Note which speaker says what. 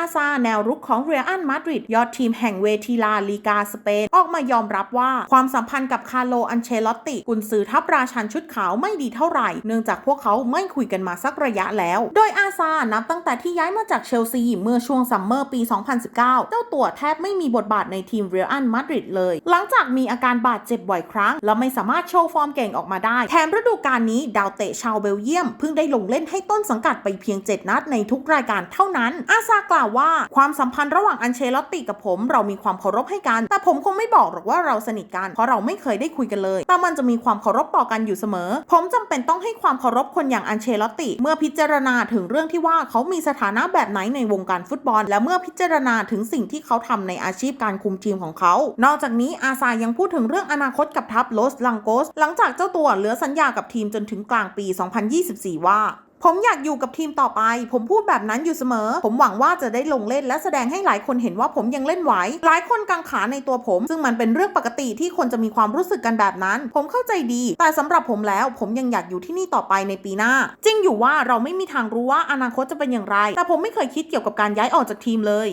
Speaker 1: อาซาแนวรุกของเรอัลมาดริดยอดทีมแห่งเวทีลาลีกาสเปน ออกมายอมรับว่าความสัมพันธ์กับคาร์โลอันเชลอตติกุนซือทัพราชันชุดขาวไม่ดีเท่าไหร่ เนื่องจากพวกเขาไม่คุยกันมาสักระยะแล้ว โดยอาซานับตั้งแต่ที่ย้ายมาจากเชลซีเมื่อช่วงซัมเมอร์ปี 2019 เจ้าตัวแทบไม่มีบทบาทในทีมเรอัลมาดริดเลย หลังจากมีอาการบาดเจ็บบ่อยครั้ง และไม่สามารถโชว์ฟอร์มเก่งออกมาได้ แถมฤดูกาลนี้ดาวเตะชาวเบลเยียมเพิ่งได้ลงเล่นให้ต้นสังกัดไปเพียง 7 นัดในทุกรายการเท่านั้น อาซากล่าวว่าความสัมพันธ์ระหว่างอันเชลอตติกับผม เรามีความเคารพให้กัน แต่ผมคงไม่บอกหรอกว่าเราสนิทกัน เพราะเราไม่เคยได้คุยกันเลย แต่มันจะมีความเคารพต่อกันอยู่เสมอ ผมจำเป็นต้องให้ความเคารพคนอย่างอันเชลอตติ เมื่อพิจารณาถึงเรื่องที่ว่าเขามีสถานะแบบไหนในวงการฟุตบอล และเมื่อพิจารณาถึงสิ่งที่เขาทำในอาชีพการคุมทีมของเขา นอกจากนี้อาซายังพูดถึงเรื่องอนาคตกับทัพโลสลังโกส หลังจากเจ้าตัวเหลือสัญญากับทีมจนถึงกลางปี 2024 ว่า ผมอยากอยู่กับทีมต่อไป ผมพูดแบบนั้นอยู่เสมอ ผมหวังว่าจะได้ลงเล่นและแสดงให้หลายคนเห็นว่าผมยังเล่นไหว หลายคนกังขาในตัวผม ซึ่งมันเป็นเรื่องปกติที่คนจะมีความรู้สึกกันแบบนั้น ผมเข้าใจดี แต่สำหรับผมแล้ว ผมยังอยากอยู่ที่นี่ต่อไปในปีหน้า จริงอยู่ว่าเราไม่มีทางรู้ว่าอนาคตจะเป็นอย่างไร แต่ผมไม่เคยคิดเกี่ยวกับการย้ายออกจากทีมเลย